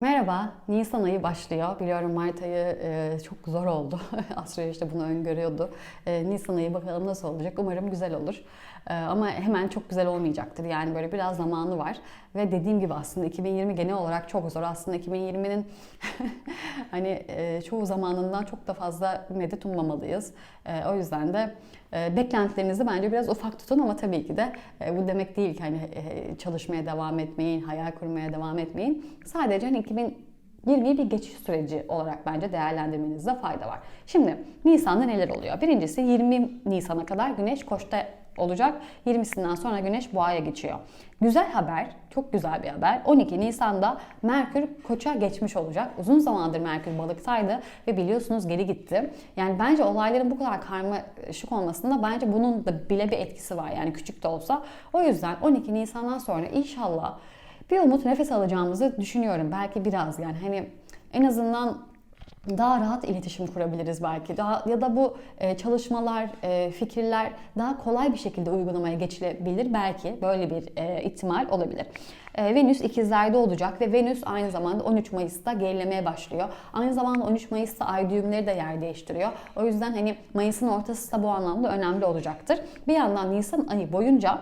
Merhaba, Nisan ayı başlıyor. Biliyorum Mart ayı e, çok zor oldu. Astroloji bunu öngörüyordu. E, Nisan ayı bakalım nasıl olacak. Umarım güzel olur. E, ama hemen çok güzel olmayacaktır. Yani böyle biraz zamanı var. Ve dediğim gibi aslında 2020 genel olarak çok zor. Aslında 2020'nin hani e, çoğu zamanından çok da fazla medet ummamalıyız. E, o yüzden de e, beklentilerinizi bence biraz ufak tutun ama tabii ki de bu demek değil ki hani çalışmaya devam etmeyin, hayal kurmaya devam etmeyin. Sadece hani 2020'yi bir geçiş süreci olarak bence değerlendirmenizde fayda var. Şimdi Nisan'da neler oluyor? Birincisi 20 Nisan'a kadar Güneş Koç'ta olacak. 20'sinden sonra Güneş Boğa'ya geçiyor. Güzel haber, çok güzel bir haber. 12 Nisan'da Merkür Koç'a geçmiş olacak. Uzun zamandır Merkür balıktaydı ve biliyorsunuz geri gitti. Yani bence olayların bu kadar karmaşık olmasında bence bunun da bile bir etkisi var. Yani küçük de olsa. O yüzden 12 Nisan'dan sonra inşallah bir umut nefes alacağımızı düşünüyorum. Belki biraz yani hani en azından daha rahat iletişim kurabiliriz belki. Daha ya da bu e, çalışmalar, e, fikirler daha kolay bir şekilde uygulamaya geçilebilir belki. Böyle bir e, ihtimal olabilir. Venüs ikizlerde olacak ve Venüs aynı zamanda 13 Mayıs'ta gerilemeye başlıyor. Aynı zamanda 13 Mayıs'ta ay düğümleri de yer değiştiriyor. O yüzden hani Mayıs'ın ortası da bu anlamda önemli olacaktır. Bir yandan Nisan ayı boyunca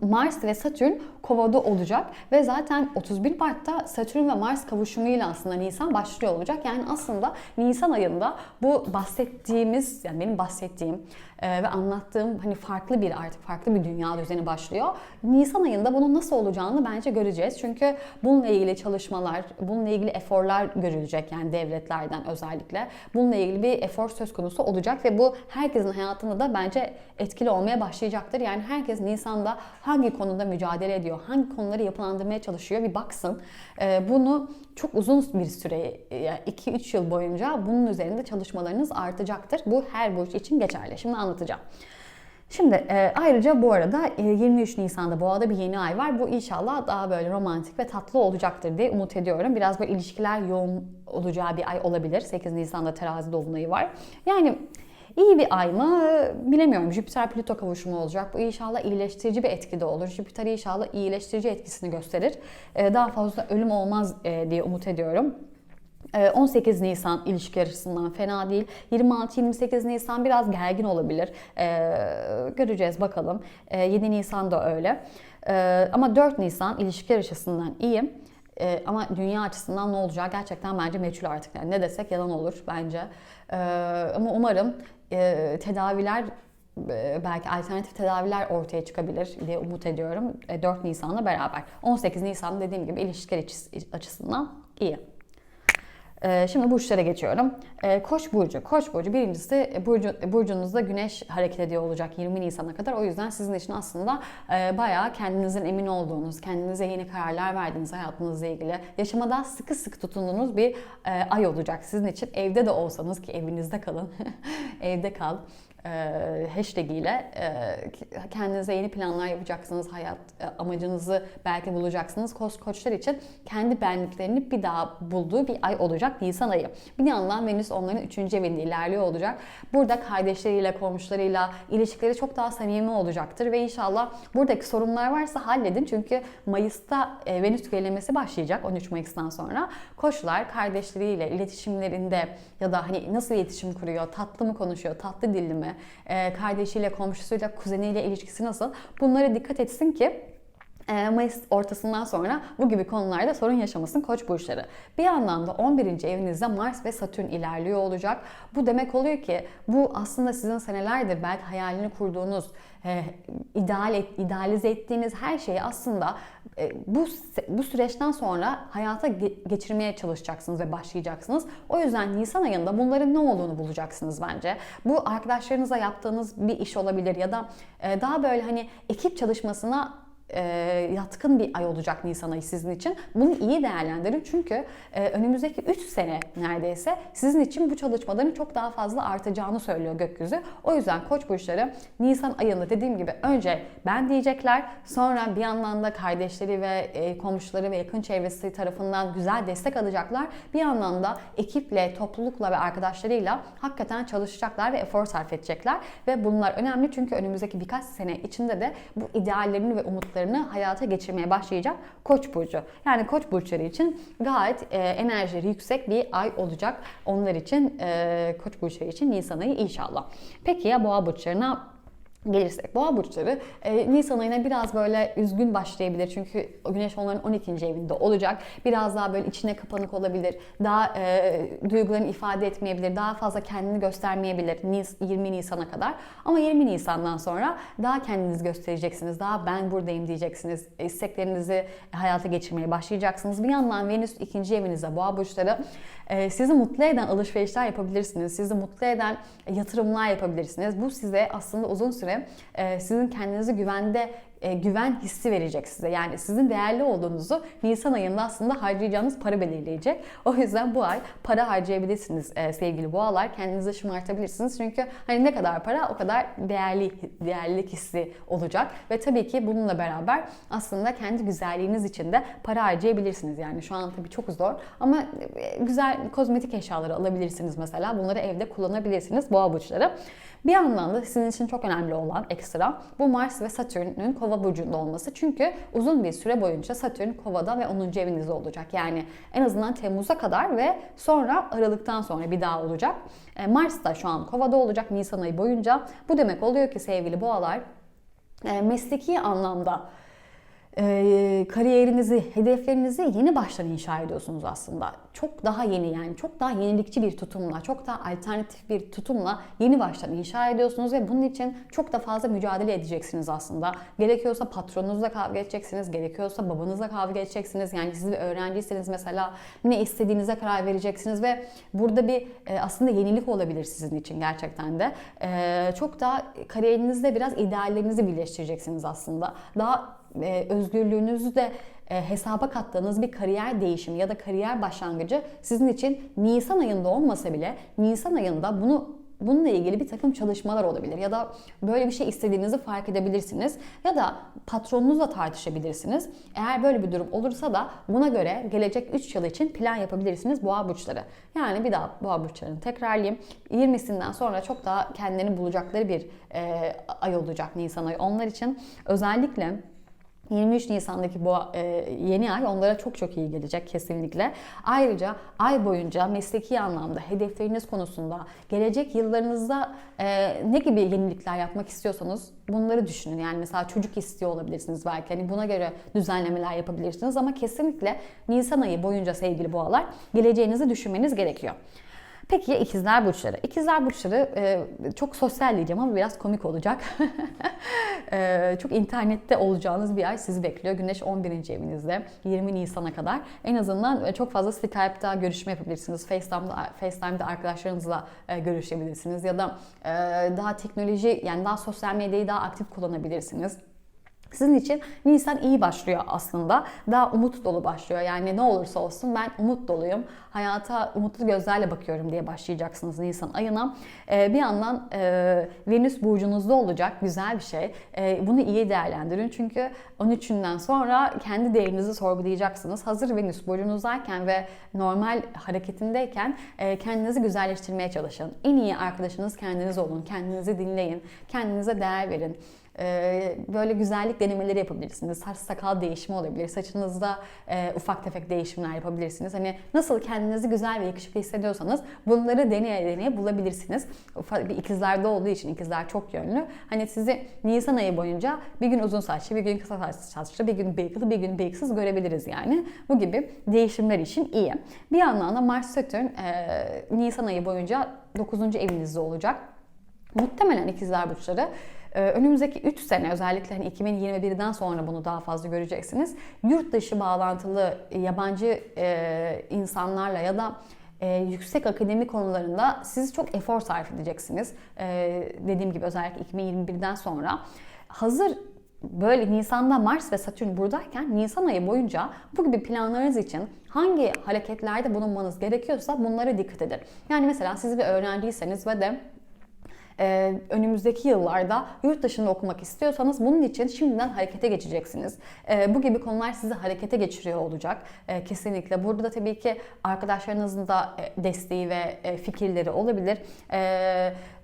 Mars ve Satürn kovada olacak ve zaten 31 Mart'ta Satürn ve Mars kavuşumuyla aslında Nisan başlıyor olacak. Yani aslında Nisan ayında bu bahsettiğimiz yani benim bahsettiğim e, ve anlattığım hani farklı bir artık farklı bir dünya düzeni başlıyor. Nisan ayında bunun nasıl olacağını bence göreceğiz. Çünkü bununla ilgili çalışmalar, bununla ilgili eforlar görülecek yani devletlerden özellikle. Bununla ilgili bir efor söz konusu olacak ve bu herkesin hayatında da bence etkili olmaya başlayacaktır. Yani herkes Nisan'da hangi konuda mücadele ediyor, hangi konuları yapılandırmaya çalışıyor bir baksın. E, bunu çok uzun bir süre, 2-3 yıl boyunca bunun üzerinde çalışmalarınız artacaktır. Bu her burç için geçerli. Şimdi anlatacağım. Şimdi e, ayrıca bu arada e, 23 Nisan'da Boğa'da bir yeni ay var. Bu inşallah daha böyle romantik ve tatlı olacaktır diye umut ediyorum. Biraz böyle ilişkiler yoğun olacağı bir ay olabilir. 8 Nisan'da terazi dolunayı var. Yani İyi bir ay mı bilemiyorum. Jüpiter Plüto kavuşumu olacak. Bu inşallah iyileştirici bir etkide olur. Jüpiter inşallah iyileştirici etkisini gösterir. Ee, daha fazla ölüm olmaz e, diye umut ediyorum. 18 ee, Nisan ilişki açısından fena değil. 26-28 Nisan biraz gergin olabilir. Ee, göreceğiz bakalım. 7 Nisan da öyle. Ama 4 Nisan ilişkiler açısından iyi. ama dünya açısından ne olacağı gerçekten bence meçhul artık. Yani ne desek yalan olur bence. ama umarım e, tedaviler e, belki alternatif tedaviler ortaya çıkabilir diye umut ediyorum 4 e, Nisan'la beraber. 18 Nisan dediğim gibi ilişkiler açısından iyi. E, şimdi burçlara geçiyorum. Koç burcu. Koç burcu birincisi burcu, burcunuzda güneş hareket ediyor olacak 20 Nisan'a kadar. O yüzden sizin için aslında bayağı kendinizin emin olduğunuz, kendinize yeni kararlar verdiğiniz hayatınızla ilgili yaşamada sıkı sıkı tutunduğunuz bir ay olacak sizin için. Evde de olsanız ki evinizde kalın, evde kal e, hashtag ile e, kendinize yeni planlar yapacaksınız. Hayat e, amacınızı belki bulacaksınız. Koç, koçlar için kendi benliklerini bir daha bulduğu bir ay olacak Nisan ayı. Bir yandan Venüs onların 3. evinde ilerliyor olacak. Burada kardeşleriyle, komşularıyla ilişkileri çok daha samimi olacaktır ve inşallah buradaki sorunlar varsa halledin. Çünkü Mayıs'ta e, Venüs gerilemesi başlayacak 13 Mayıs'tan sonra. Koçlar kardeşleriyle iletişimlerinde ya da hani nasıl iletişim kuruyor, tatlı mı konuşuyor, tatlı dilli mi, e, kardeşiyle, komşusuyla, kuzeniyle ilişkisi nasıl? Bunlara dikkat etsin ki Mayıs ortasından sonra bu gibi konularda sorun yaşamasın koç burçları. Bir yandan da 11. evinizde Mars ve Satürn ilerliyor olacak. Bu demek oluyor ki bu aslında sizin senelerdir belki hayalini kurduğunuz, e, ideal et, idealize ettiğiniz her şeyi aslında e, bu bu süreçten sonra hayata geçirmeye çalışacaksınız ve başlayacaksınız. O yüzden Nisan ayında bunların ne olduğunu bulacaksınız bence. Bu arkadaşlarınıza yaptığınız bir iş olabilir ya da e, daha böyle hani ekip çalışmasına e, yatkın bir ay olacak Nisan ayı sizin için. Bunu iyi değerlendirin çünkü e, önümüzdeki 3 sene neredeyse sizin için bu çalışmaların çok daha fazla artacağını söylüyor gökyüzü. O yüzden koç burçları Nisan ayında dediğim gibi önce ben diyecekler sonra bir yandan da kardeşleri ve e, komşuları ve yakın çevresi tarafından güzel destek alacaklar. Bir yandan da ekiple, toplulukla ve arkadaşlarıyla hakikaten çalışacaklar ve efor sarf edecekler ve bunlar önemli çünkü önümüzdeki birkaç sene içinde de bu ideallerini ve umutlarını yaptıklarını hayata geçirmeye başlayacak Koç burcu. Yani Koç burçları için gayet e, enerjileri yüksek bir ay olacak. Onlar için e, Koç burçları için Nisan ayı inşallah. Peki ya Boğa burçlarına gelirsek boğa burçları e, Nisan ayına biraz böyle üzgün başlayabilir çünkü güneş onların 12. evinde olacak. Biraz daha böyle içine kapanık olabilir. Daha e, duygularını ifade etmeyebilir. Daha fazla kendini göstermeyebilir Nis, 20 Nisan'a kadar. Ama 20 Nisan'dan sonra daha kendinizi göstereceksiniz. Daha ben buradayım diyeceksiniz. İsteklerinizi hayata geçirmeye başlayacaksınız. Bir yandan Venüs ikinci evinizde boğa burçları e, sizi mutlu eden alışverişler yapabilirsiniz. Sizi mutlu eden yatırımlar yapabilirsiniz. Bu size aslında uzun süre e, sizin kendinizi güvende e, güven hissi verecek size. Yani sizin değerli olduğunuzu Nisan ayında aslında harcayacağınız para belirleyecek. O yüzden bu ay para harcayabilirsiniz e, sevgili boğalar. Kendinizi şımartabilirsiniz. Çünkü hani ne kadar para o kadar değerli değerlilik hissi olacak. Ve tabii ki bununla beraber aslında kendi güzelliğiniz için de para harcayabilirsiniz. Yani şu an tabii çok zor ama e, güzel kozmetik eşyaları alabilirsiniz mesela. Bunları evde kullanabilirsiniz boğa burçları. Bir yandan da sizin için çok önemli olan ekstra bu Mars ve Satürn'ün kova burcunda olması. Çünkü uzun bir süre boyunca Satürn kovada ve 10. evinizde olacak. Yani en azından Temmuz'a kadar ve sonra Aralık'tan sonra bir daha olacak. E, Mars da şu an kovada olacak Nisan ayı boyunca. Bu demek oluyor ki sevgili boğalar e, mesleki anlamda e, kariyerinizi, hedeflerinizi yeni baştan inşa ediyorsunuz aslında. Çok daha yeni yani çok daha yenilikçi bir tutumla, çok daha alternatif bir tutumla yeni baştan inşa ediyorsunuz ve bunun için çok da fazla mücadele edeceksiniz aslında. Gerekiyorsa patronunuzla kavga edeceksiniz, gerekiyorsa babanızla kavga edeceksiniz. Yani siz bir öğrenciyseniz mesela ne istediğinize karar vereceksiniz ve burada bir e, aslında yenilik olabilir sizin için gerçekten de. E, çok daha kariyerinizde biraz ideallerinizi birleştireceksiniz aslında. Daha e, özgürlüğünüzü de e, hesaba kattığınız bir kariyer değişimi ya da kariyer başlangıcı sizin için Nisan ayında olmasa bile Nisan ayında bunu bununla ilgili bir takım çalışmalar olabilir ya da böyle bir şey istediğinizi fark edebilirsiniz ya da patronunuzla tartışabilirsiniz. Eğer böyle bir durum olursa da buna göre gelecek 3 yıl için plan yapabilirsiniz boğa burçları. Yani bir daha boğa burçlarını tekrarlayayım. 20'sinden sonra çok daha kendilerini bulacakları bir e, ay olacak Nisan ayı. Onlar için özellikle 23 Nisan'daki bu e, yeni ay onlara çok çok iyi gelecek kesinlikle. Ayrıca ay boyunca mesleki anlamda hedefleriniz konusunda gelecek yıllarınızda e, ne gibi yenilikler yapmak istiyorsanız bunları düşünün. Yani mesela çocuk istiyor olabilirsiniz belki. Hani buna göre düzenlemeler yapabilirsiniz ama kesinlikle Nisan ayı boyunca sevgili boğalar geleceğinizi düşünmeniz gerekiyor. Peki ya ikizler burçları? İkizler burçları e, çok sosyal diyeceğim ama biraz komik olacak. e, çok internette olacağınız bir ay sizi bekliyor. Güneş 11. evinizde 20 Nisan'a kadar. En azından çok fazla Skype'da görüşme yapabilirsiniz. FaceTime'da, FaceTime'da arkadaşlarınızla e, görüşebilirsiniz. Ya da e, daha teknoloji yani daha sosyal medyayı daha aktif kullanabilirsiniz. Sizin için Nisan iyi başlıyor aslında. Daha umut dolu başlıyor. Yani ne olursa olsun ben umut doluyum. Hayata umutlu gözlerle bakıyorum diye başlayacaksınız Nisan ayına. Ee, bir yandan e, Venüs burcunuzda olacak güzel bir şey. E, bunu iyi değerlendirin. Çünkü 13'ünden sonra kendi değerinizi sorgulayacaksınız. Hazır Venüs burcunuzdayken ve normal hareketindeyken e, kendinizi güzelleştirmeye çalışın. En iyi arkadaşınız kendiniz olun. Kendinizi dinleyin. Kendinize değer verin. Ee, böyle güzellik denemeleri yapabilirsiniz. Saç sakal değişimi olabilir. Saçınızda e, ufak tefek değişimler yapabilirsiniz. Hani nasıl kendinizi güzel ve yakışıklı hissediyorsanız bunları deneye deneye bulabilirsiniz. Ufak bir ikizlerde olduğu için ikizler çok yönlü. Hani sizi Nisan ayı boyunca bir gün uzun saçlı, bir gün kısa saçlı, bir gün bıyıklı, bir gün bıyıksız görebiliriz yani. Bu gibi değişimler için iyi. Bir yandan da Mars Satürn e, Nisan ayı boyunca 9. evinizde olacak. Muhtemelen ikizler burçları önümüzdeki 3 sene özellikle hani 2021'den sonra bunu daha fazla göreceksiniz. Yurt dışı bağlantılı yabancı e, insanlarla ya da e, yüksek akademi konularında siz çok efor sarf edeceksiniz. E, dediğim gibi özellikle 2021'den sonra. Hazır böyle Nisan'da Mars ve Satürn buradayken Nisan ayı boyunca bu gibi planlarınız için hangi hareketlerde bulunmanız gerekiyorsa bunlara dikkat edin. Yani mesela siz bir öğrenciyseniz ve de e, önümüzdeki yıllarda yurt dışında okumak istiyorsanız bunun için şimdiden harekete geçeceksiniz. E, bu gibi konular sizi harekete geçiriyor olacak e, kesinlikle. Burada da tabii ki arkadaşlarınızın da e, desteği ve e, fikirleri olabilir. E,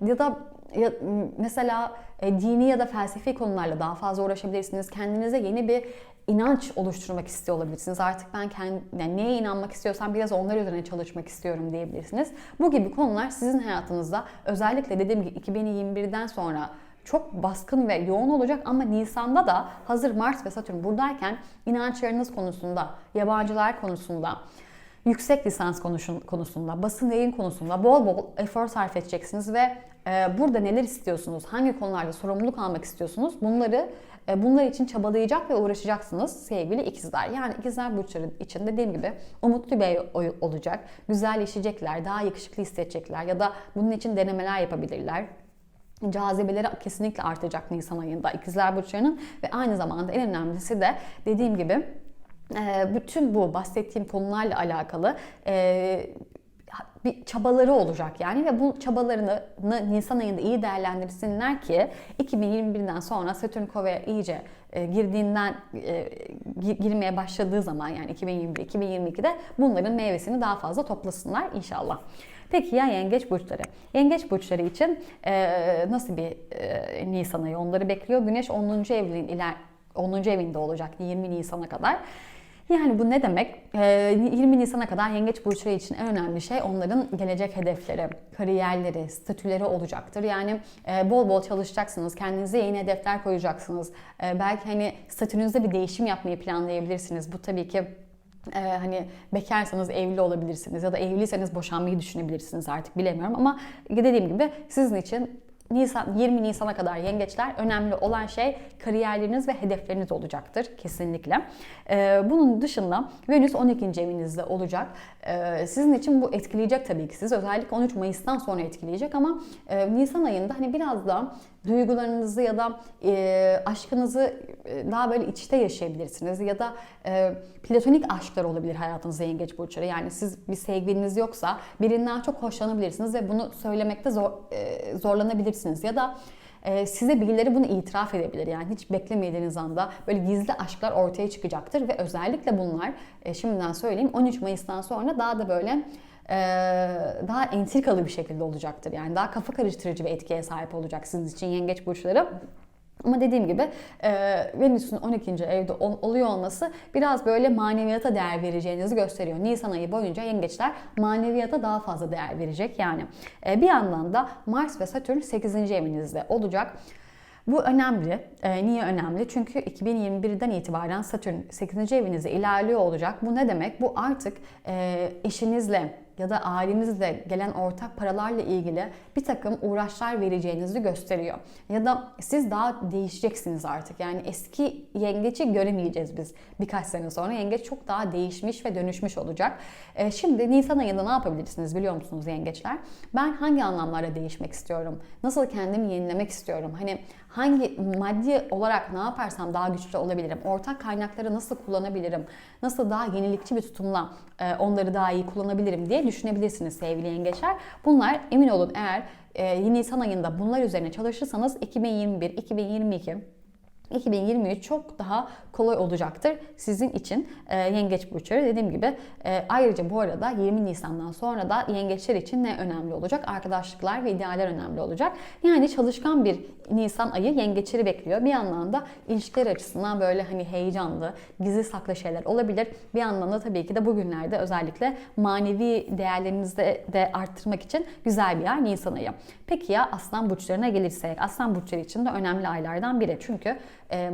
ya da ya, mesela e, dini ya da felsefi konularla daha fazla uğraşabilirsiniz. Kendinize yeni bir inanç oluşturmak istiyor olabilirsiniz. Artık ben kendi, yani neye inanmak istiyorsam biraz onlar üzerine çalışmak istiyorum diyebilirsiniz. Bu gibi konular sizin hayatınızda özellikle dediğim gibi 2021'den sonra çok baskın ve yoğun olacak ama Nisan'da da hazır Mars ve Satürn buradayken inançlarınız konusunda, yabancılar konusunda, yüksek lisans konusun- konusunda, basın yayın konusunda bol bol efor sarf edeceksiniz ve burada neler istiyorsunuz, hangi konularda sorumluluk almak istiyorsunuz? Bunları e, bunlar için çabalayacak ve uğraşacaksınız sevgili ikizler. Yani ikizler burçları için dediğim gibi umutlu bir olacak, güzelleşecekler, daha yakışıklı hissedecekler ya da bunun için denemeler yapabilirler. Cazibeleri kesinlikle artacak Nisan ayında ikizler burçlarının ve aynı zamanda en önemlisi de dediğim gibi e, bütün bu bahsettiğim konularla alakalı e, bir çabaları olacak yani ve bu çabalarını Nisan ayında iyi değerlendirsinler ki 2021'den sonra Satürn Kova'ya iyice e, girdiğinden e, gi- girmeye başladığı zaman yani 2021 2022'de bunların meyvesini daha fazla toplasınlar inşallah. Peki ya yengeç burçları? Yengeç burçları için e, nasıl bir Nisan ayı onları bekliyor? Güneş 10. evin iler 10. evinde olacak 20 Nisan'a kadar. Yani bu ne demek? E, 20 Nisan'a kadar yengeç burçları için en önemli şey onların gelecek hedefleri, kariyerleri, statüleri olacaktır. Yani e, bol bol çalışacaksınız, kendinize yeni hedefler koyacaksınız. E, belki hani statünüzde bir değişim yapmayı planlayabilirsiniz. Bu tabii ki ee, hani bekarsanız evli olabilirsiniz ya da evliyseniz boşanmayı düşünebilirsiniz artık bilemiyorum ama dediğim gibi sizin için Nisan 20 Nisan'a kadar yengeçler önemli olan şey kariyerleriniz ve hedefleriniz olacaktır kesinlikle. Ee, bunun dışında Venüs 12. evinizde olacak. Ee, sizin için bu etkileyecek tabii ki siz. Özellikle 13 Mayıs'tan sonra etkileyecek ama e, Nisan ayında hani biraz da duygularınızı ya da e, aşkınızı daha böyle içte yaşayabilirsiniz ya da e, platonik aşklar olabilir hayatınızda yengeç burçları. Yani siz bir sevgiliniz yoksa birinden çok hoşlanabilirsiniz ve bunu söylemekte zor, e, zorlanabilirsiniz ya da e, size birileri bunu itiraf edebilir. Yani hiç beklemediğiniz anda böyle gizli aşklar ortaya çıkacaktır ve özellikle bunlar e, şimdiden söyleyeyim 13 Mayıs'tan sonra daha da böyle daha entrikalı bir şekilde olacaktır. Yani daha kafa karıştırıcı bir etkiye sahip olacak sizin için yengeç burçları. Ama dediğim gibi e, Venüs'ün 12. evde ol, oluyor olması biraz böyle maneviyata değer vereceğinizi gösteriyor. Nisan ayı boyunca yengeçler maneviyata daha fazla değer verecek yani. E, bir yandan da Mars ve Satürn 8. evinizde olacak. Bu önemli. E, niye önemli? Çünkü 2021'den itibaren Satürn 8. evinizde ilerliyor olacak. Bu ne demek? Bu artık e, eşinizle ya da ailenizle gelen ortak paralarla ilgili bir takım uğraşlar vereceğinizi gösteriyor. Ya da siz daha değişeceksiniz artık. Yani eski yengeçi göremeyeceğiz biz birkaç sene sonra. Yengeç çok daha değişmiş ve dönüşmüş olacak. E, şimdi Nisan ayında ne yapabilirsiniz biliyor musunuz yengeçler? Ben hangi anlamlarda değişmek istiyorum? Nasıl kendimi yenilemek istiyorum? Hani hangi maddi olarak ne yaparsam daha güçlü olabilirim? Ortak kaynakları nasıl kullanabilirim? Nasıl daha yenilikçi bir tutumla e, onları daha iyi kullanabilirim diye düşünebilirsiniz sevgili yengeçler. Bunlar emin olun eğer e, Nisan ayında bunlar üzerine çalışırsanız 2021, 2022 2023 çok daha kolay olacaktır sizin için e, yengeç burçları. Dediğim gibi e, ayrıca bu arada 20 Nisan'dan sonra da yengeçler için ne önemli olacak? Arkadaşlıklar ve idealler önemli olacak. Yani çalışkan bir Nisan ayı yengeçleri bekliyor. Bir yandan da ilişkiler açısından böyle hani heyecanlı, gizli saklı şeyler olabilir. Bir yandan da tabii ki de bugünlerde özellikle manevi değerlerinizi de, de arttırmak için güzel bir ay Nisan ayı. Peki ya Aslan burçlarına gelirsek? Aslan burçları için de önemli aylardan biri. Çünkü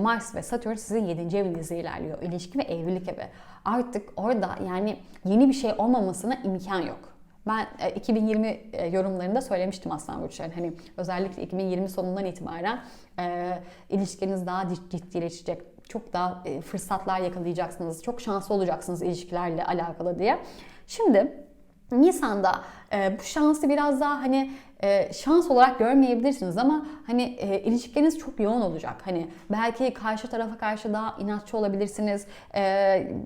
Mars ve Satürn sizin 7. evinizde ilerliyor. İlişki ve evlilik evi. Artık orada yani yeni bir şey olmamasına imkan yok. Ben 2020 e, yorumlarında söylemiştim Aslan Burçların. Hani özellikle 2020 sonundan itibaren e, ilişkiniz daha ciddileşecek. Çok daha e, fırsatlar yakalayacaksınız. Çok şanslı olacaksınız ilişkilerle alakalı diye. Şimdi Nisan'da e, bu şansı biraz daha hani e, şans olarak görmeyebilirsiniz ama hani e, ilişkileriniz çok yoğun olacak. Hani belki karşı tarafa karşı daha inatçı olabilirsiniz e,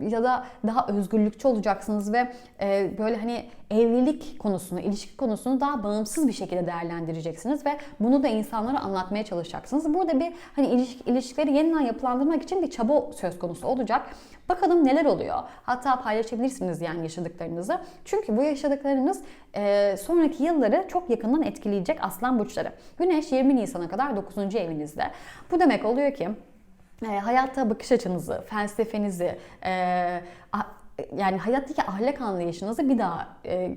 ya da daha özgürlükçü olacaksınız ve e, böyle hani evlilik konusunu, ilişki konusunu daha bağımsız bir şekilde değerlendireceksiniz ve bunu da insanlara anlatmaya çalışacaksınız. Burada bir hani ilişki, ilişkileri yeniden yapılandırmak için bir çaba söz konusu olacak. Bakalım neler oluyor. Hatta paylaşabilirsiniz yani yaşadıklarınızı. Çünkü bu yaşadıklarınız e, sonraki yılları çok yakından zaman etkileyecek aslan burçları. Güneş 20 Nisan'a kadar 9. evinizde. Bu demek oluyor ki e, hayatta bakış açınızı, felsefenizi, e, yani hayattaki ahlak anlayışınızı bir daha e,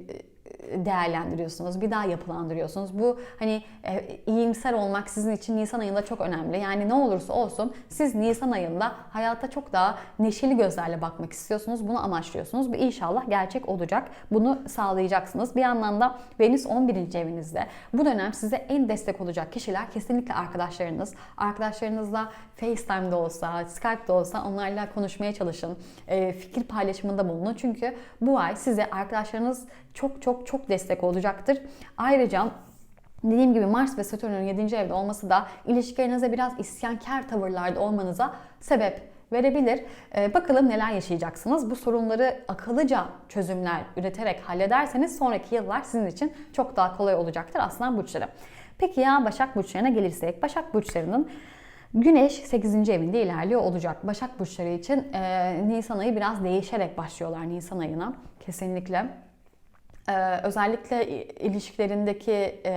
değerlendiriyorsunuz, bir daha yapılandırıyorsunuz. Bu hani e, iyimser olmak sizin için Nisan ayında çok önemli. Yani ne olursa olsun siz Nisan ayında hayata çok daha neşeli gözlerle bakmak istiyorsunuz. Bunu amaçlıyorsunuz. Bu inşallah gerçek olacak. Bunu sağlayacaksınız. Bir yandan da Venüs 11. evinizde. Bu dönem size en destek olacak kişiler kesinlikle arkadaşlarınız. Arkadaşlarınızla FaceTime'da olsa, Skype'da olsa onlarla konuşmaya çalışın. E, fikir paylaşımında bulunun. Çünkü bu ay size arkadaşlarınız çok çok çok destek olacaktır. Ayrıca Dediğim gibi Mars ve Satürn'ün 7. evde olması da ilişkilerinize biraz isyankar tavırlarda olmanıza sebep verebilir. Ee, bakalım neler yaşayacaksınız. Bu sorunları akıllıca çözümler üreterek hallederseniz sonraki yıllar sizin için çok daha kolay olacaktır Aslan Burçları. Peki ya Başak Burçlarına gelirsek. Başak Burçlarının Güneş 8. evinde ilerliyor olacak. Başak Burçları için e, Nisan ayı biraz değişerek başlıyorlar Nisan ayına. Kesinlikle. Ee, özellikle ilişkilerindeki e,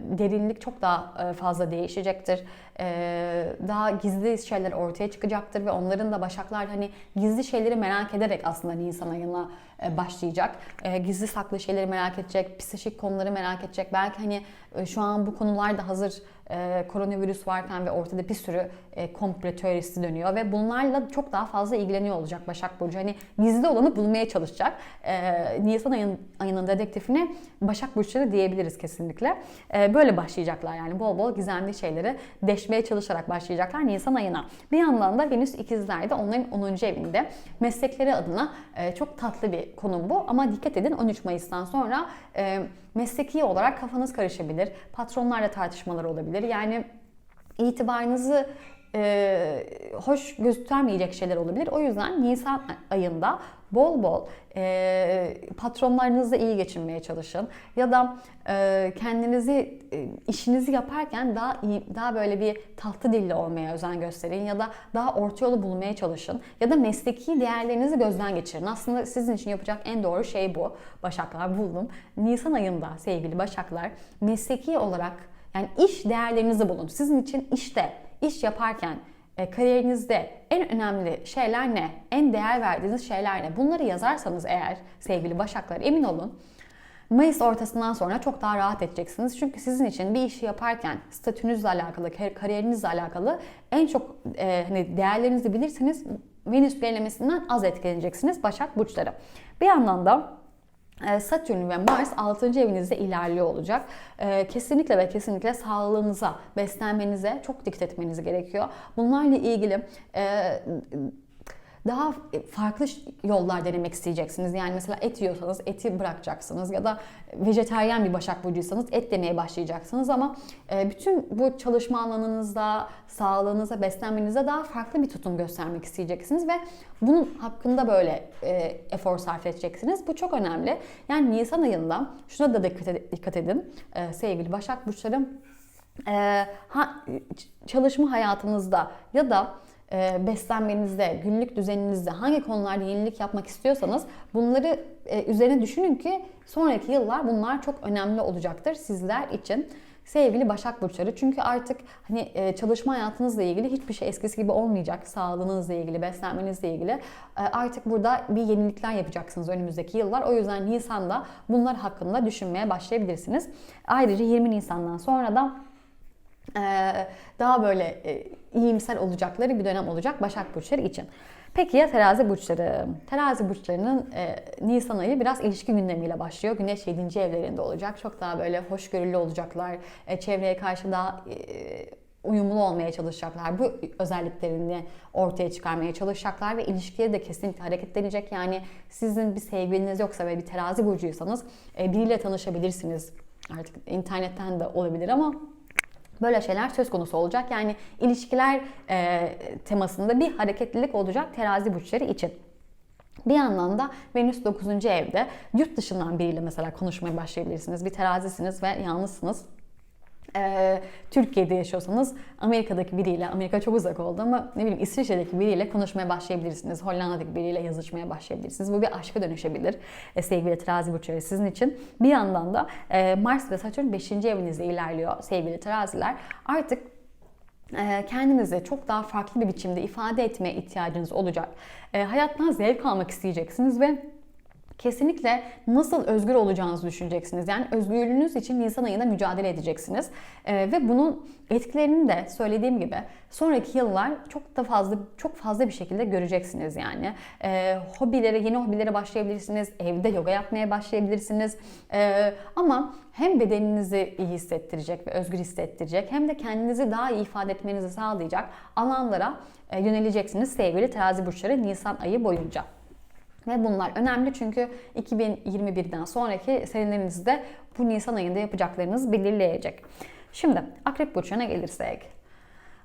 derinlik çok daha e, fazla değişecektir. Ee, daha gizli şeyler ortaya çıkacaktır ve onların da başaklar hani gizli şeyleri merak ederek aslında Nisan ayına e, başlayacak. E, gizli saklı şeyleri merak edecek, psikolojik konuları merak edecek. Belki hani e, şu an bu konularda hazır e, koronavirüs varken ve ortada bir sürü e, komple teorisi dönüyor ve bunlarla çok daha fazla ilgileniyor olacak Başak Burcu. Hani gizli olanı bulmaya çalışacak. E, Nisan ayın, ayının dedektifine Başak Burçları diyebiliriz kesinlikle. E, böyle başlayacaklar yani bol bol gizemli şeyleri deşmeye çalışarak başlayacaklar Nisan ayına. Bir yandan da Venüs ikizlerde onların 10. evinde meslekleri adına e, çok tatlı bir konum bu ama dikkat edin 13 Mayıs'tan sonra e, mesleki olarak kafanız karışabilir. Patronlarla tartışmalar olabilir. Yani itibarınızı e, hoş göstermeyecek şeyler olabilir. O yüzden Nisan ayında bol bol e, patronlarınızla iyi geçinmeye çalışın ya da e, kendinizi e, işinizi yaparken daha iyi, daha böyle bir tahtı dilli olmaya özen gösterin ya da daha orta yolu bulmaya çalışın ya da mesleki değerlerinizi gözden geçirin. Aslında sizin için yapacak en doğru şey bu. Başaklar buldum. Nisan ayında sevgili Başaklar mesleki olarak yani iş değerlerinizi bulun. Sizin için işte iş yaparken e, kariyerinizde en önemli şeyler ne? En değer verdiğiniz şeyler ne? Bunları yazarsanız eğer sevgili Başaklar emin olun Mayıs ortasından sonra çok daha rahat edeceksiniz. Çünkü sizin için bir işi yaparken statünüzle alakalı, kariyerinizle alakalı en çok e, hani değerlerinizi bilirseniz Venüs gerilemesinden az etkileneceksiniz Başak Burçları. Bir yandan da Satürn ve Mars 6. evinizde ilerliyor olacak. E, kesinlikle ve kesinlikle sağlığınıza, beslenmenize çok dikkat etmeniz gerekiyor. Bunlarla ilgili e, daha farklı yollar denemek isteyeceksiniz. Yani mesela et yiyorsanız eti bırakacaksınız ya da vejeteryan bir başak burcuysanız et demeye başlayacaksınız ama e, bütün bu çalışma alanınızda, sağlığınıza, beslenmenize daha farklı bir tutum göstermek isteyeceksiniz ve bunun hakkında böyle e, efor sarf edeceksiniz. Bu çok önemli. Yani Nisan ayında şuna da dikkat edin e, sevgili başak burçlarım. Çalışma hayatınızda ya da e, beslenmenizde, günlük düzeninizde hangi konularda yenilik yapmak istiyorsanız bunları e, üzerine düşünün ki sonraki yıllar bunlar çok önemli olacaktır sizler için. Sevgili Başak Burçları çünkü artık hani e, çalışma hayatınızla ilgili hiçbir şey eskisi gibi olmayacak. Sağlığınızla ilgili, beslenmenizle ilgili. Artık burada bir yenilikler yapacaksınız önümüzdeki yıllar. O yüzden Nisan'da bunlar hakkında düşünmeye başlayabilirsiniz. Ayrıca 20 Nisan'dan sonra da daha böyle iyimser olacakları bir dönem olacak Başak Burçları için. Peki ya terazi burçları? Terazi burçlarının e, Nisan ayı biraz ilişki gündemiyle başlıyor. Güneş 7. evlerinde olacak. Çok daha böyle hoşgörülü olacaklar. E, çevreye karşı daha e, uyumlu olmaya çalışacaklar. Bu özelliklerini ortaya çıkarmaya çalışacaklar ve ilişkileri de kesinlikle hareketlenecek. Yani sizin bir sevgiliniz yoksa ve bir terazi burcuysanız e, biriyle tanışabilirsiniz. Artık internetten de olabilir ama Böyle şeyler söz konusu olacak. Yani ilişkiler e, temasında bir hareketlilik olacak terazi burçları için. Bir yandan da Venüs 9. evde yurt dışından biriyle mesela konuşmaya başlayabilirsiniz. Bir terazisiniz ve yalnızsınız. Ee, Türkiye'de yaşıyorsanız Amerika'daki biriyle, Amerika çok uzak oldu ama ne bileyim İsviçre'deki biriyle konuşmaya başlayabilirsiniz. Hollanda'daki biriyle yazışmaya başlayabilirsiniz. Bu bir aşka dönüşebilir e, sevgili terazi burçları sizin için. Bir yandan da e, Mars ve Satürn 5. evinizde ilerliyor sevgili teraziler. Artık e, kendinizi çok daha farklı bir biçimde ifade etmeye ihtiyacınız olacak. E, hayattan zevk almak isteyeceksiniz ve kesinlikle nasıl özgür olacağınızı düşüneceksiniz. Yani özgürlüğünüz için Nisan ayında mücadele edeceksiniz. Ee, ve bunun etkilerini de söylediğim gibi sonraki yıllar çok da fazla çok fazla bir şekilde göreceksiniz yani. Ee, hobilere, yeni hobilere başlayabilirsiniz. Evde yoga yapmaya başlayabilirsiniz. Ee, ama hem bedeninizi iyi hissettirecek ve özgür hissettirecek hem de kendinizi daha iyi ifade etmenizi sağlayacak alanlara e, yöneleceksiniz sevgili terazi burçları Nisan ayı boyunca. Ve bunlar önemli çünkü 2021'den sonraki senelerinizde bu Nisan ayında yapacaklarınız belirleyecek. Şimdi Akrep Burçlarına gelirsek.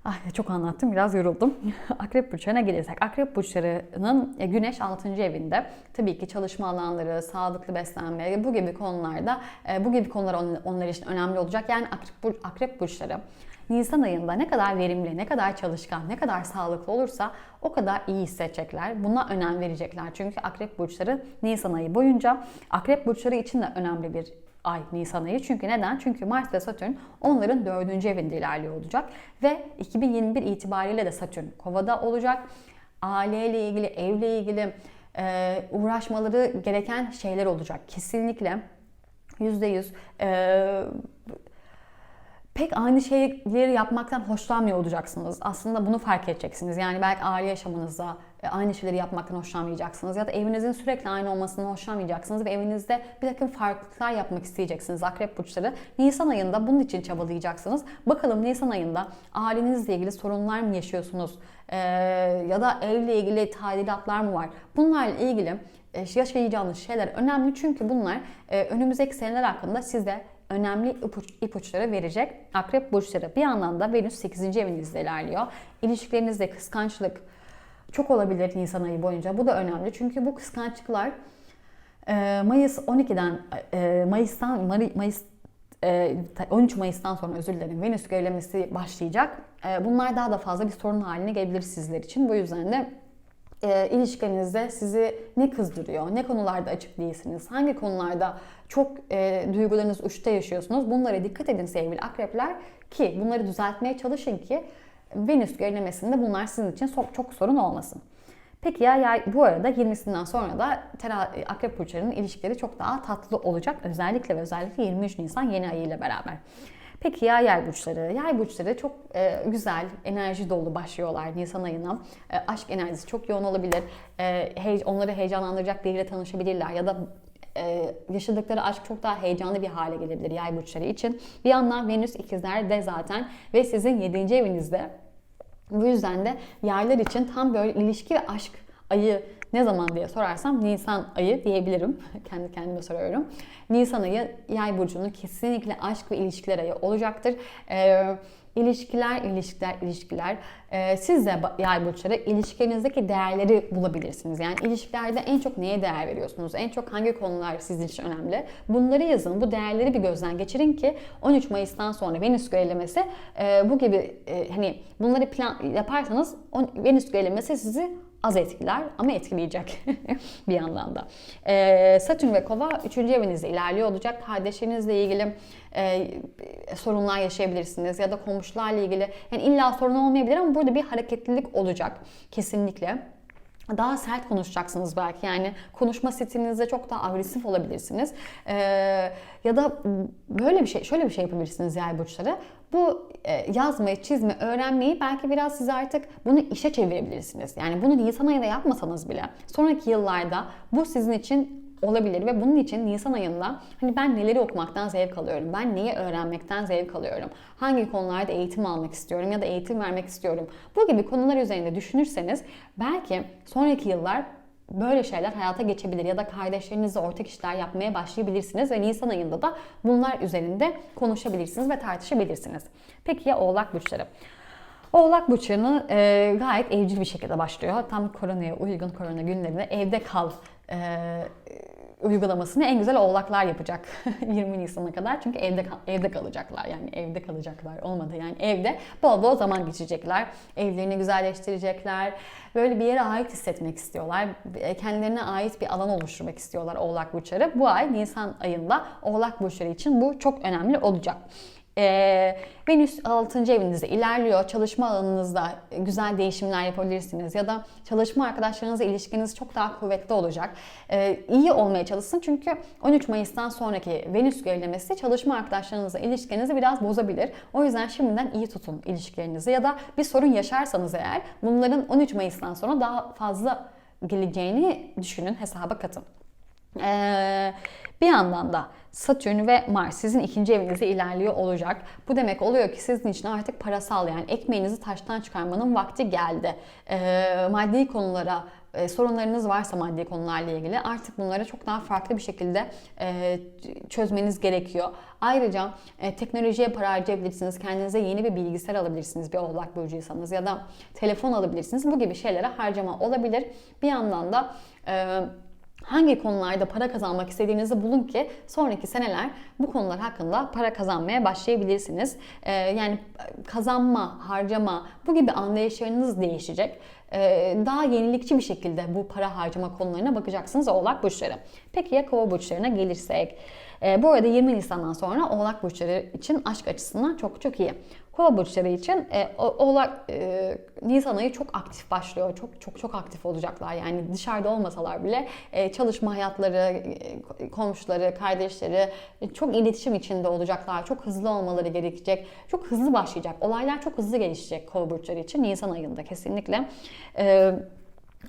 Ay çok anlattım biraz yoruldum. Akrep burçlarına gelirsek. Akrep burçlarının e, Güneş 6. evinde tabii ki çalışma alanları, sağlıklı beslenme bu gibi konularda e, bu gibi konular onlar için önemli olacak. Yani Akrep, Akrep burçları Nisan ayında ne kadar verimli, ne kadar çalışkan, ne kadar sağlıklı olursa o kadar iyi hissedecekler. Buna önem verecekler. Çünkü akrep burçları Nisan ayı boyunca akrep burçları için de önemli bir ay Nisan ayı. Çünkü neden? Çünkü Mars ve Satürn onların dördüncü evinde ilerliyor olacak. Ve 2021 itibariyle de Satürn kovada olacak. Aileyle ilgili, evle ilgili e, uğraşmaları gereken şeyler olacak. Kesinlikle %100 e, pek aynı şeyleri yapmaktan hoşlanmıyor olacaksınız. Aslında bunu fark edeceksiniz. Yani belki aile yaşamınızda e, aynı şeyleri yapmaktan hoşlanmayacaksınız ya da evinizin sürekli aynı olmasından hoşlanmayacaksınız ve evinizde bir takım farklılıklar yapmak isteyeceksiniz akrep burçları. Nisan ayında bunun için çabalayacaksınız. Bakalım Nisan ayında ailenizle ilgili sorunlar mı yaşıyorsunuz? Ee, ya da evle ilgili tadilatlar mı var? Bunlarla ilgili e, yaşayacağınız şeyler önemli çünkü bunlar e, önümüzdeki seneler hakkında sizde önemli ipuç, ipuçları verecek akrep burçları. Bir yandan da Venüs 8. evinizde ilerliyor. İlişkilerinizde kıskançlık çok olabilir Nisan ayı boyunca. Bu da önemli çünkü bu kıskançlıklar e, Mayıs 12'den e, Mayıs'tan Mayıs 13 Mayıs'tan sonra özür dilerim Venüs gerilemesi başlayacak. E, bunlar daha da fazla bir sorun haline gelebilir sizler için. Bu yüzden de e, ilişkinizde sizi ne kızdırıyor, ne konularda açık değilsiniz, hangi konularda çok e, duygularınız uçta yaşıyorsunuz. Bunlara dikkat edin sevgili akrepler ki bunları düzeltmeye çalışın ki Venüs gerilemesinde bunlar sizin için çok, sorun olmasın. Peki ya, ya bu arada 20'sinden sonra da tera, akrep burçlarının ilişkileri çok daha tatlı olacak. Özellikle ve özellikle 23 Nisan yeni ayı ile beraber. Peki ya yay burçları? Yay burçları çok e, güzel, enerji dolu başlıyorlar Nisan ayına. E, aşk enerjisi çok yoğun olabilir. E, hey, onları heyecanlandıracak biriyle tanışabilirler ya da e, yaşadıkları aşk çok daha heyecanlı bir hale gelebilir yay burçları için. Bir yandan Venüs ikizlerde zaten ve sizin 7. evinizde. Bu yüzden de yaylar için tam böyle ilişki ve aşk ayı ne zaman diye sorarsam Nisan ayı diyebilirim. Kendi kendime soruyorum. Nisan ayı yay burcunun kesinlikle aşk ve ilişkiler ayı olacaktır. Ee, İlişkiler, ilişkiler, ilişkiler. Ee, siz de yay burçları ilişkilerinizdeki değerleri bulabilirsiniz. Yani ilişkilerde en çok neye değer veriyorsunuz? En çok hangi konular sizin için önemli? Bunları yazın. Bu değerleri bir gözden geçirin ki 13 Mayıs'tan sonra Venüs gerilemesi e, bu gibi e, hani bunları plan yaparsanız Venüs gerilemesi sizi az etkiler ama etkileyecek bir yandan da. Ee, Satürn ve Kova 3. evinizde ilerliyor olacak. Kardeşlerinizle ilgili e, sorunlar yaşayabilirsiniz ya da komşularla ilgili yani illa sorun olmayabilir ama burada bir hareketlilik olacak kesinlikle daha sert konuşacaksınız belki yani konuşma stilinizde çok daha agresif olabilirsiniz ee, ya da böyle bir şey şöyle bir şey yapabilirsiniz yay burçları bu e, yazmayı çizme öğrenmeyi belki biraz siz artık bunu işe çevirebilirsiniz yani bunu Nisan ayında yapmasanız bile sonraki yıllarda bu sizin için olabilir ve bunun için Nisan ayında hani ben neleri okumaktan zevk alıyorum, ben neyi öğrenmekten zevk alıyorum, hangi konularda eğitim almak istiyorum ya da eğitim vermek istiyorum. Bu gibi konular üzerinde düşünürseniz belki sonraki yıllar böyle şeyler hayata geçebilir ya da kardeşlerinizle ortak işler yapmaya başlayabilirsiniz ve Nisan ayında da bunlar üzerinde konuşabilirsiniz ve tartışabilirsiniz. Peki ya Oğlak burçları? Oğlak burçlarını e, gayet evcil bir şekilde başlıyor. Tam koronaya uygun korona günlerinde evde kal e, uygulamasını en güzel oğlaklar yapacak 20 Nisan'a kadar. Çünkü evde evde kalacaklar. Yani evde kalacaklar. Olmadı yani evde bol bol zaman geçirecekler. Evlerini güzelleştirecekler. Böyle bir yere ait hissetmek istiyorlar. E, Kendilerine ait bir alan oluşturmak istiyorlar Oğlak Burçları. Bu ay Nisan ayında Oğlak Burçları için bu çok önemli olacak. Ee, Venüs 6. evinizde ilerliyor. Çalışma alanınızda güzel değişimler yapabilirsiniz. Ya da çalışma arkadaşlarınızla ilişkiniz çok daha kuvvetli olacak. Ee, iyi olmaya çalışsın çünkü 13 Mayıs'tan sonraki Venüs gerilemesi çalışma arkadaşlarınızla ilişkinizi biraz bozabilir. O yüzden şimdiden iyi tutun ilişkilerinizi. Ya da bir sorun yaşarsanız eğer bunların 13 Mayıs'tan sonra daha fazla geleceğini düşünün, hesaba katın. Ee, bir yandan da Satürn ve Mars sizin ikinci evinizde ilerliyor olacak. Bu demek oluyor ki sizin için artık parasal yani ekmeğinizi taştan çıkarmanın vakti geldi. Ee, maddi konulara e, sorunlarınız varsa maddi konularla ilgili artık bunları çok daha farklı bir şekilde e, çözmeniz gerekiyor. Ayrıca e, teknolojiye para harcayabilirsiniz. Kendinize yeni bir bilgisayar alabilirsiniz bir oğlak burcuysanız ya da telefon alabilirsiniz. Bu gibi şeylere harcama olabilir. Bir yandan da e, hangi konularda para kazanmak istediğinizi bulun ki sonraki seneler bu konular hakkında para kazanmaya başlayabilirsiniz. Ee, yani kazanma, harcama bu gibi anlayışlarınız değişecek. Ee, daha yenilikçi bir şekilde bu para harcama konularına bakacaksınız Oğlak Burçları. Peki ya Kova Burçlarına gelirsek? Ee, bu arada 20 Nisan'dan sonra Oğlak Burçları için aşk açısından çok çok iyi. Kova burçları için e, Oğlak e, Nisan ayı çok aktif başlıyor. Çok çok çok aktif olacaklar. Yani dışarıda olmasalar bile e, çalışma hayatları, e, komşuları, kardeşleri e, çok iletişim içinde olacaklar. Çok hızlı olmaları gerekecek. Çok hızlı başlayacak. Olaylar çok hızlı gelişecek Kova burçları için Nisan ayında kesinlikle. E,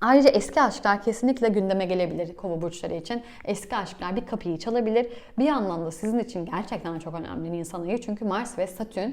Ayrıca eski aşklar kesinlikle gündeme gelebilir kova burçları için. Eski aşklar bir kapıyı çalabilir. Bir yandan da sizin için gerçekten çok önemli Nisan ayı. Çünkü Mars ve Satürn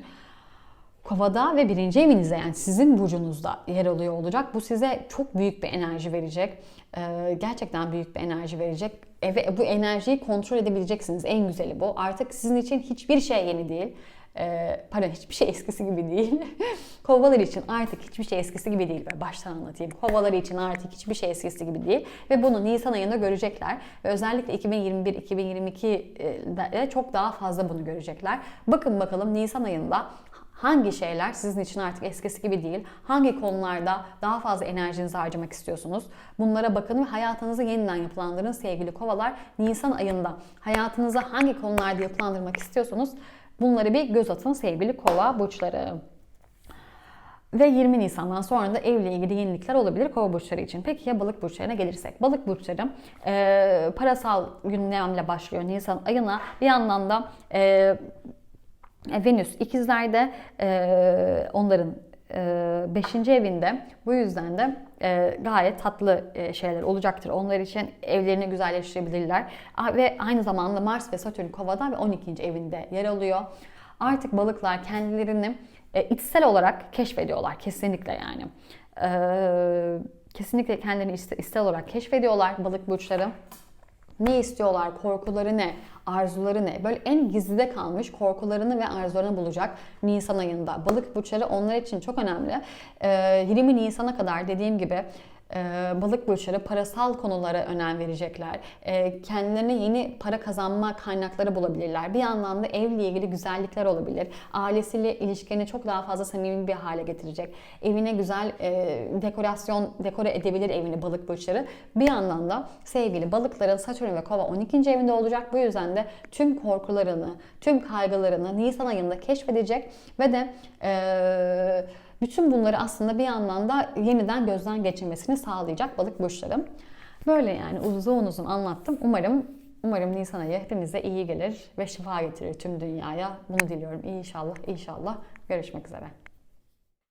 Kovada ve birinci evinizde yani sizin burcunuzda yer alıyor olacak. Bu size çok büyük bir enerji verecek. Ee, gerçekten büyük bir enerji verecek. E, ve bu enerjiyi kontrol edebileceksiniz. En güzeli bu. Artık sizin için hiçbir şey yeni değil. Ee, pardon hiçbir şey eskisi gibi değil. Kovalar için artık hiçbir şey eskisi gibi değil. Böyle baştan anlatayım. Kovalar için artık hiçbir şey eskisi gibi değil. Ve bunu Nisan ayında görecekler. Ve özellikle 2021-2022'de çok daha fazla bunu görecekler. Bakın bakalım Nisan ayında Hangi şeyler sizin için artık eskisi gibi değil? Hangi konularda daha fazla enerjinizi harcamak istiyorsunuz? Bunlara bakın ve hayatınızı yeniden yapılandırın sevgili kovalar. Nisan ayında hayatınızı hangi konularda yapılandırmak istiyorsunuz? Bunları bir göz atın sevgili kova burçları. Ve 20 Nisan'dan sonra da evle ilgili yenilikler olabilir kova burçları için. Peki ya balık burçlarına gelirsek? Balık burçları e, parasal gündemle başlıyor Nisan ayına. Bir yandan da e, Venüs ikizlerde e, onların 5. evinde. Bu yüzden de e, gayet tatlı e, şeyler olacaktır. Onlar için evlerini güzelleştirebilirler. Ve aynı zamanda Mars ve Satürn kovada ve 12. evinde yer alıyor. Artık balıklar kendilerini e, içsel olarak keşfediyorlar kesinlikle yani. E, kesinlikle kendilerini içsel olarak keşfediyorlar balık burçları. Ne istiyorlar, korkuları ne, arzuları ne? Böyle en gizlide kalmış korkularını ve arzularını bulacak Nisan ayında. Balık burçları onlar için çok önemli. Ee, 20 Nisan'a kadar dediğim gibi balık burçları parasal konulara önem verecekler. E, kendilerine yeni para kazanma kaynakları bulabilirler. Bir yandan da evle ilgili güzellikler olabilir. Ailesiyle ilişkilerini çok daha fazla samimi bir hale getirecek. Evine güzel e, dekorasyon dekore edebilir evini balık burçları. Bir yandan da sevgili balıkların Satürn ve Kova 12. evinde olacak. Bu yüzden de tüm korkularını, tüm kaygılarını Nisan ayında keşfedecek ve de e, bütün bunları aslında bir yandan da yeniden gözden geçirmesini sağlayacak balık burçları. Böyle yani uzun uzun anlattım. Umarım umarım Nisan ayı hepimize iyi gelir ve şifa getirir tüm dünyaya. Bunu diliyorum. İnşallah inşallah. Görüşmek üzere.